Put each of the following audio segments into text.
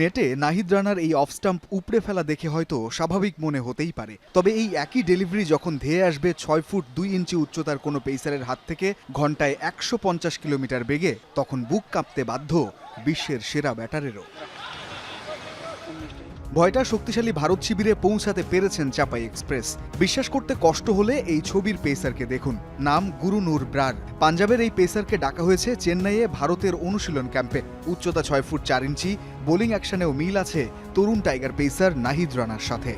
নেটে নাহিদ রানার এই of stump উপড়ে ফেলা দেখে হয়তো স্বাভাবিক মনে হতেই পারে। তবে এই একই ডেলিভারি যখন ধেয়ে আসবে ছয় ফুট দুই ইঞ্চি উচ্চতার কোনো পেসারের হাত থেকে ঘন্টায় একশো পঞ্চাশ কিলোমিটার বেগে, তখন বুক কাঁপতে বাধ্য বিশ্বের সেরা ব্যাটারেরও। ভয়টা শক্তিশালী ভারত শিবিরে পৌঁছাতে পেরেছেন চাপাই এক্সপ্রেস। বিশ্বাস করতে কষ্ট হলে এই ছবির পেসারকে দেখুন। নাম গুরু নূর ব্রার পাঞ্জাবের এই পেসারকে ডাকা হয়েছে চেন্নাইয়ে ভারতের অনুশীলন ক্যাম্পে। উচ্চতা ছয় ফুট চার ইঞ্চি বোলিং অ্যাকশনেও মিল আছে তরুণ টাইগার পেসার নাহিদ রানার সাথে।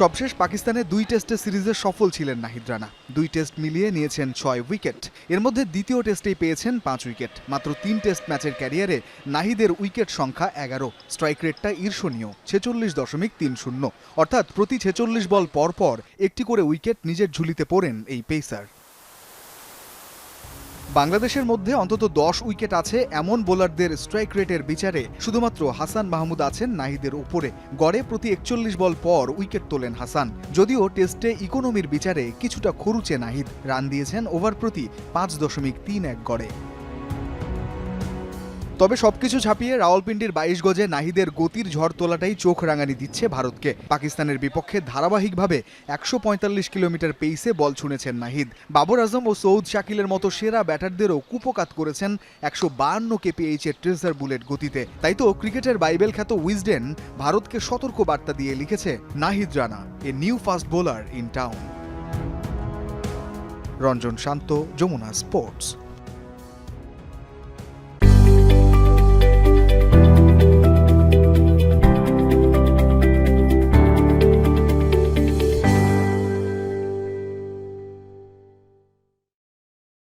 সবশেষ পাকিস্তানে দুই টেস্টে সিরিজে সফল ছিলেন নাহিদ রানা। দুই টেস্ট মিলিয়ে নিয়েছেন ছয় উইকেট। এর মধ্যে দ্বিতীয় টেস্টেই পেয়েছেন পাঁচ উইকেট। মাত্র তিন টেস্ট ম্যাচের ক্যারিয়ারে নাহিদের উইকেট সংখ্যা এগারো। স্ট্রাইক রেটটা ঈর্ষণীয়, ছেচল্লিশ দশমিক তিন শূন্য। অর্থাৎ প্রতি ছেচল্লিশ বল পর পর একটি করে উইকেট নিজের ঝুলিতে পড়েন এই পেসার। বাংলাদেশের মধ্যে অন্তত দশ উইকেট আছে এমন বোলারদের স্ট্রাইক রেটের বিচারে শুধুমাত্র হাসান মাহমুদ আছেন নাহিদের উপরে। গড়ে প্রতি একচল্লিশ বল পর উইকেট তোলেন হাসান। যদিও টেস্টে ইকোনমির বিচারে কিছুটা খরুচে নাহিদ। রান দিয়েছেন ওভার প্রতি পাঁচ দশমিক তিন এক গড়ে। তবে সবকিছু ছাপিয়ে রাওয়ালপিন্ডির বাইশ গজে নাহিদের গতির ঝড় তোলাটাই চোখ রাঙানি দিচ্ছে ভারতকে। পাকিস্তানের বিপক্ষে ধারাবাহিকভাবে একশো পঁয়তাল্লিশ কিলোমিটার পেইসে বল ছুঁড়েছেন নাহিদ। বাবর আজম ও সৌদ শাকিলের মতো সেরা ব্যাটারদেরও কুপকাত করেছেন একশো বাহান্ন কেপিএইচ এর ট্রেজার বুলেট গতিতে। তাই তো ক্রিকেটের বাইবেল খ্যাত উইজডেন ভারতকে সতর্ক বার্তা দিয়ে লিখেছে Nahid Rana, a new fast bowler in town. Ranjan Shanta, Jamuna sports.